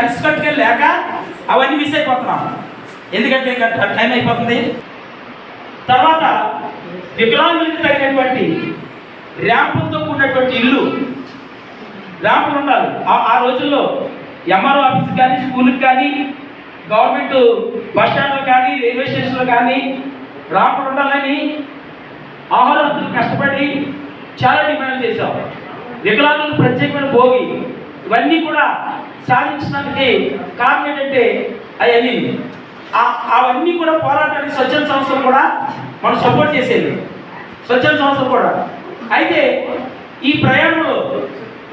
కలిసికట్టుగా లేక అవన్నీ మిస్ అయిపోతున్నాం ఎందుకంటే ఇంకా టైం అయిపోతుంది. తర్వాత వికలాంగులకు తగినటువంటి ర్యాంపులతో కూడినటువంటి ఇల్లు ర్యాంపులు ఉండాలి. ఆ- ఆ రోజుల్లో ఎంఆర్ఓ ఆఫీస్ కానీ స్కూల్కి కానీ గవర్నమెంట్ బస్ స్టాండ్లో కానీ రైల్వే స్టేషన్లో కానీ ర్యాంపులు ఉండాలని ఆహారాలు కష్టపడి చాలా డిమాండ్ చేశాం. వికలాంగులకు ప్రత్యేకమైన భోగి ఇవన్నీ కూడా సాధించడానికి కారణం ఏంటంటే అవన్నీ. అవన్నీ కూడా పోరాటానికి స్వచ్ఛంద సంస్థలు కూడా మనం సపోర్ట్ చేసేది. స్వచ్ఛంద సంస్థలు కూడా. అయితే ఈ ప్రయాణంలో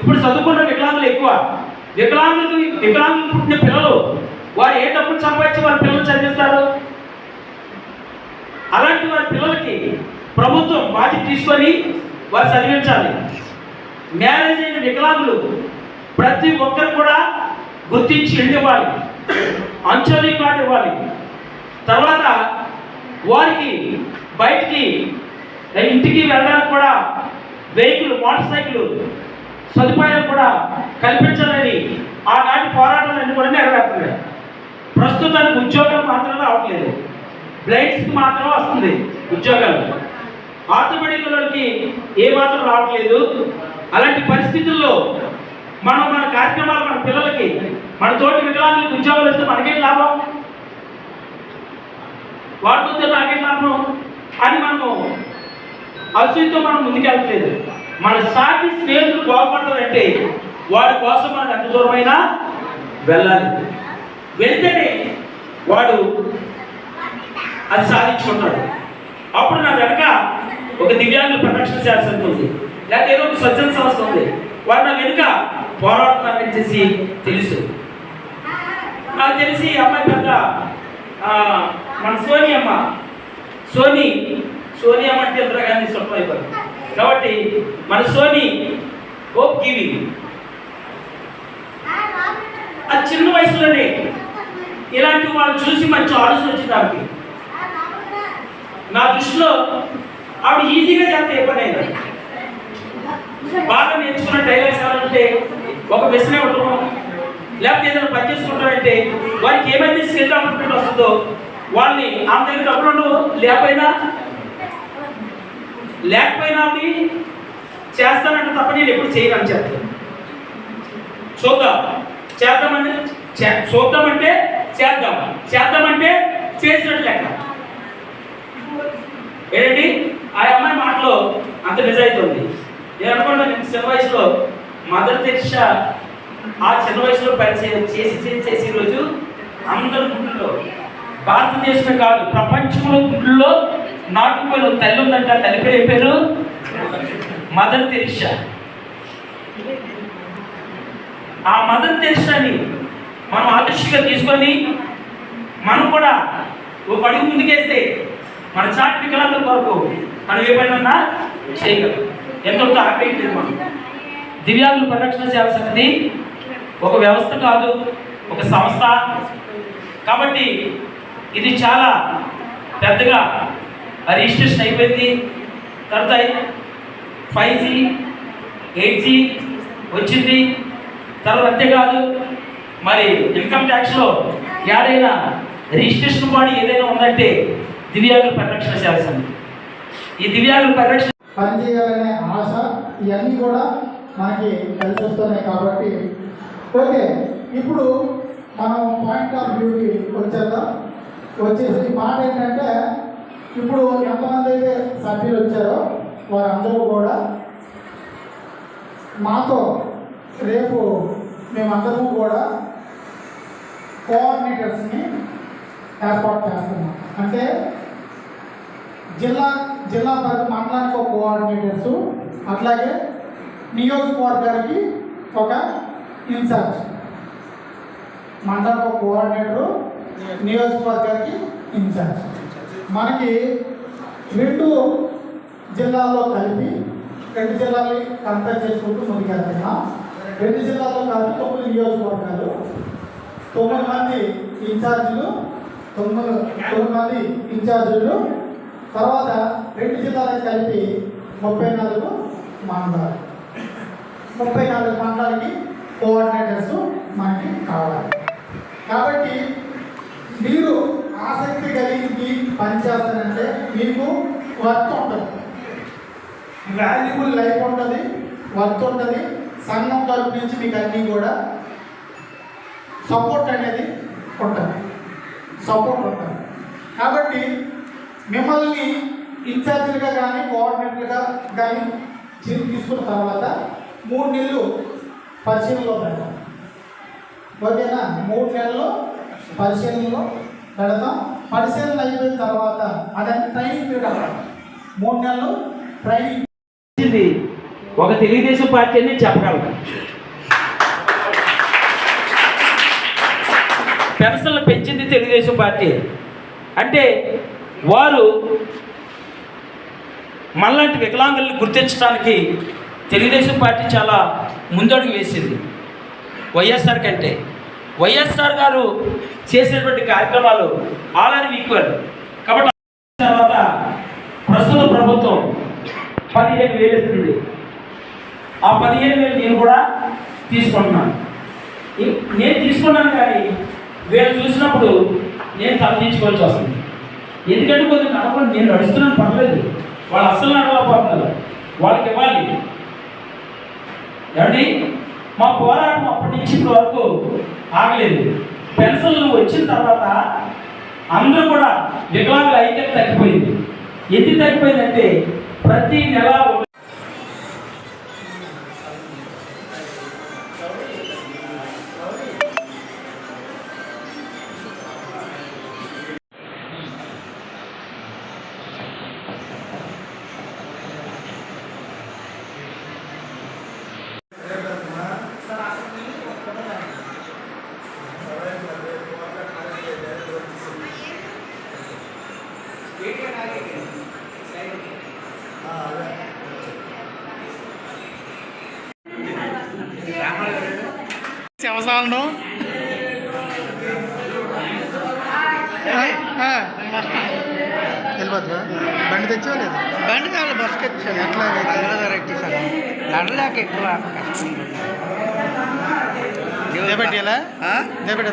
ఇప్పుడు చదువుకున్న వికలాంగులు ఎక్కువ. వికలాంగులకు వికలాంగులు పుట్టిన పిల్లలు వారు ఏ డబ్బులు సంపాదించి వారి పిల్లలు చదివిస్తారు? అలాంటి వారి పిల్లలకి ప్రభుత్వం బాధ్యత తీసుకొని వారు చదివించాలి. మ్యారేజ్ అయిన వికలాంగులు ప్రతి ఒక్కరు కూడా గుర్తించి ఇల్లు ఇవ్వాలి అంచనీ కార్డు ఇవ్వాలి తర్వాత వారికి బయటికి ఇంటికి వెళ్ళడానికి కూడా వెహికల్ మోటార్ సైకిల్ సదుపాయాలు కూడా కల్పించాలని ఆనాటి పోరాటాలన్నీ కూడా నెరవేరుతున్నాయి. ప్రస్తుతానికి ఉద్యోగాలు మాత్రం రావట్లేదు. బ్లైండ్స్కి మాత్రం వస్తుంది ఉద్యోగాలు. ఆర్థోపెడిక్ ఏ మాత్రం రావట్లేదు. అలాంటి పరిస్థితుల్లో మనం మన కార్యక్రమాలు మన పిల్లలకి మన తోటి వికలాంగులకు ఉద్యోగాలు ఇస్తే మనకేం లాభం? వాడిపోతే నాకేం లాభం? అని మనము అసూయతో మనం ముందుకెళ్ళట్లేదు. మన సాటి స్నేహితులు బాగుపడతారంటే వాడి కోసం మనం ఎంత దూరమైనా వెళ్ళాలి. వెళ్తేనే వాడు అది సాధించుకుంటాడు. అప్పుడు నా వెనక ఒక దివ్యాంగుల ప్రొటెక్షన్ చేయాల్సి ఉంది లేకపోతే ఏదో ఒక స్వచ్ఛంద సంస్థ ఉంది. వాడు నా వెనుక పోరాడుతున్నారని చేసి తెలుసు. నాకు తెలిసి అమ్మాయి పెద్ద మన సోని అమ్మ. సోని సోని అమ్మ అంటే ఇందిరా గాంధీ సొంతం అయిపోయింది. కాబట్టి మన సోని హోప్ గివింగ్ ఆ చిన్న వయసులోనే ఇలాంటి వాళ్ళు చూసి మంచి ఆలోచన వచ్చింది ఆమెకి నా దృష్టిలో ఆవిడ ఈజీగా చేస్తే ఏ పని అయినా. బాగా నేర్చుకున్న టైలర్స్ ఎవరంటే ఒక మెషిన్ ఇవ్వటం లేకపోతే ఏదైనా పని చేసుకుంటారంటే వారికి ఏమైతే స్కిల్ డెవలప్మెంట్ వస్తుందో వాళ్ళని ఆమె దగ్గర డబ్బులు లేకపోయినా లేకపోయినా ఆవిడ చేస్తానంటే తప్ప నేను ఎప్పుడు చేయను అని చెప్తాను చూద్దాం. చేద్దామంటే చే- చూద్దామంటే చేద్దాం. చేద్దామంటే చేసినట్టు లెక్క. ఏంటి? ఆ అమ్మాయి మాటలో అంత నిజాయితీ ఉంది. నేను అనుకున్నా నేను చిన్న వయసులో మదర్ తెరిషా ఆ చిన్న వయసులో పరిచయం చేసి చేసి చేసి రోజు అందరి గుండెల్లో భారతదేశమే కాదు ప్రపంచంలో గుండెల్లో నాటుకుపోయిన ఒక తల్లి ఉందంట తల్లి పేరు పేరు? Mother Teresa. ఆ మదర్ తెరిషాని మనం ఆదర్శంగా తీసుకొని మనం కూడా ఓ అడుగు ముందుకేస్తే మన చాటి వికలాంగుల కొరకు మనం ఏ ఉన్నా చేయగలం. ఎంతో హ్యాపీ మనం దివ్యాంగుల పరిరక్షణ సేవ సమితి ఒక వ్యవస్థ కాదు ఒక సంస్థ. కాబట్టి ఇది చాలా పెద్దగా రిజిస్ట్రేషన్ అయిపోయింది. తర్వాత ఫైవ్ జీ ఎయిట్ జీ వచ్చింది. తర్వాత అంతేకాదు మరి ఇన్కమ్ ట్యాక్స్లో ఏదైనా రిజిస్ట్రేషన్ బాడీ ఏదైనా ఉందంటే దివ్యాంగుల పరిరక్షణ సేవ సమితి ఈ దివ్యాంగుల పరిరక్షణ పనిచేయాలనే ఆశ ఇవన్నీ కూడా మనకి కలిసి వస్తున్నాయి కాబట్టి. ఓకే ఇప్పుడు మనం పాయింట్ ఆఫ్ వ్యూకి వచ్చేద్దాం. వచ్చేసి మాట ఏంటంటే ఇప్పుడు ఎంతమంది అయితే సభ్యులు వచ్చారో వారందరూ కూడా మాతో రేపు మేమందరము కూడా కోఆర్డినేటర్స్ని ఏర్పాటు చేస్తున్నాం. అంటే జిల్లా జిల్లా పరిధి మండలానికి ఒక కోఆర్డినేటర్స్ అట్లాగే నియోజకవర్గానికి ఒక ఇన్ఛార్జ్. మండల కోఆర్డినేటరు నియోజకవర్గానికి ఇన్ఛార్జ్. మనకి రెండు జిల్లాల్లో కలిపి రెండు జిల్లాలని కంపేర్ చేసుకుంటూ ముందుకెళ్తున్నాం. రెండు జిల్లాల్లో కలిపి తొమ్మిది నియోజకవర్గాలు. తొమ్మిది మంది ఇన్ఛార్జీలు తొమ్మిది తొమ్మిది మంది ఇన్ఛార్జీలు. తర్వాత రెండు జిల్లాలకు కలిపి ముప్పై నాలుగు మండలాలు. ముప్పై నాలుగు మండలాలకి కోఆర్డినేటర్స్ మనకి కావాలి. కాబట్టి మీరు ఆసక్తి కలిగి పనిచేస్తారంటే మీకు వర్త్ ఉంటుంది. వాల్యుబుల్ లైఫ్ ఉంటుంది వర్త్ ఉంటుంది. సంఘం తరపు నుంచి మీకు అన్నీ కూడా సపోర్ట్ అనేది ఉంటుంది. సపోర్ట్ ఉంటుంది. కాబట్టి మిమ్మల్ని ఇన్ఛార్జీలుగా కానీ కోఆర్డినేటర్గా కానీ తీసుకున్న తర్వాత మూడు నెలలు పరిశీలనలో పెడతాం. ఓకేనా? మూడు నెలలు పరిశీలనలో పెడతాం. పరిశీలన అయిపోయిన తర్వాత అదంతా ట్రైనింగ్ పీరియడ్ అవ్వాలి మూడు నెలలు ట్రైనింగ్ ఒక తెలుగుదేశం పార్టీ అని చెప్పగలను పెన్షన్లు పెంచింది తెలుగుదేశం పార్టీ. అంటే వారు మనలాంటి వికలాంగుల్ని గుర్తించడానికి తెలుగుదేశం పార్టీ చాలా ముందడుగు వేసింది. వైఎస్ఆర్ కంటే. వైఎస్ఆర్ గారు చేసినటువంటి కార్యక్రమాలు ఆల్ ఆర్ ఈక్వల్. కాబట్టి తర్వాత ప్రస్తుత ప్రభుత్వం పదిహేను వేలు ఇస్తుంది. ఆ పదిహేను వేలు నేను కూడా తీసుకుంటున్నాను. నేను తీసుకున్నాను కానీ వీళ్ళు చూసినప్పుడు నేను తప్పించుకోవాల్సి వస్తుంది. ఎందుకంటే కొద్దిగా నడవండి నేను నడుస్తున్నాను పర్లేదు. వాళ్ళు అస్సలు నడవలేకపోతున్నారు. వాళ్ళకి ఇవ్వాలి. ఏమండి? మా పోరాటం అప్పటి నుంచి ఇప్పటి వరకు ఆగలేదు. పెన్షన్లు వచ్చిన తర్వాత అందరూ కూడా వికలాంగుల ఐక్యత తగ్గిపోయింది. ఎందుకు తగ్గిపోయిందంటే ప్రతి నెల వెళ్ళిపోద్దా బండి తెచ్చా లేదు? బండి కావాలి బస్కి వచ్చాను ఎట్లా? ఎట్లా సార్ నడలేక ఎక్కువ దేపెట్టిలా ఆ? దేపెట్టి